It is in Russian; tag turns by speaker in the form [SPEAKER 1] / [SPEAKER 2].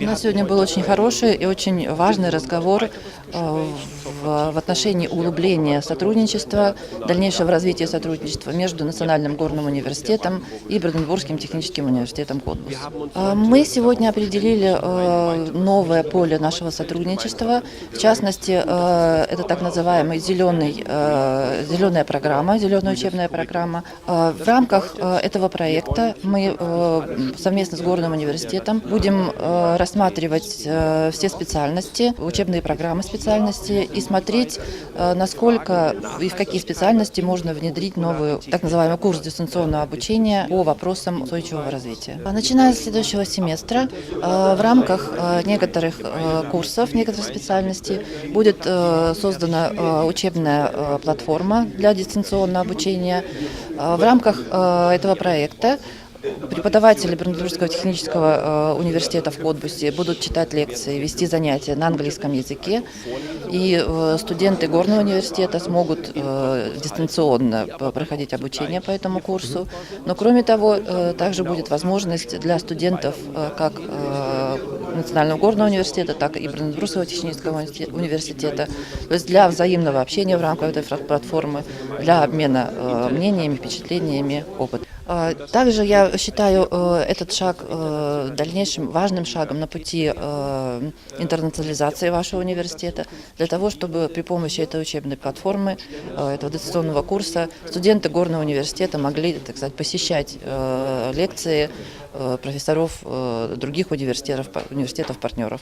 [SPEAKER 1] У нас сегодня был очень хороший и очень важный разговор в, в отношении углубления сотрудничества, дальнейшего развития сотрудничества между Национальным горным университетом и Бранденбургским техническим университетом Котбус. Э, Мы сегодня определили э, новое поле нашего сотрудничества. В частности, э, это так называемый зеленый, э, зеленая программа, зеленая учебная программа. Э, В рамках э, этого проекта мы э, совместно с Горным университетом будем э, рассматривать э, все специальности, учебные программы специальности и смотреть, э, насколько и в какие специальности можно внедрить новый так называемый курс дистанционного обучения по вопросам устойчивого развития. А Начиная с следующего семестра э, в рамках э, некоторых курсов, некоторых специальностей будет создана учебная платформа для дистанционного обучения. В рамках этого проекта Преподаватели Бранденбургского технического э, университета в Котбусе будут читать лекции, вести занятия на английском языке, и э, студенты Горного университета смогут э, дистанционно проходить обучение по этому курсу. Но кроме того, также будет возможность для студентов как Национального горного университета, так и Бранденбургского технического университета- то есть для взаимного общения в рамках этой платформы, для обмена мнениями, впечатлениями, опытом. А, Также я считаю э, этот шаг э, дальнейшим важным шагом на пути э, интернационализации вашего университета, для того, чтобы при помощи этой учебной платформы, этого дистанционного курса, студенты Горного университета могли, так сказать, посещать лекции профессоров других университетов, университетов-партнеров.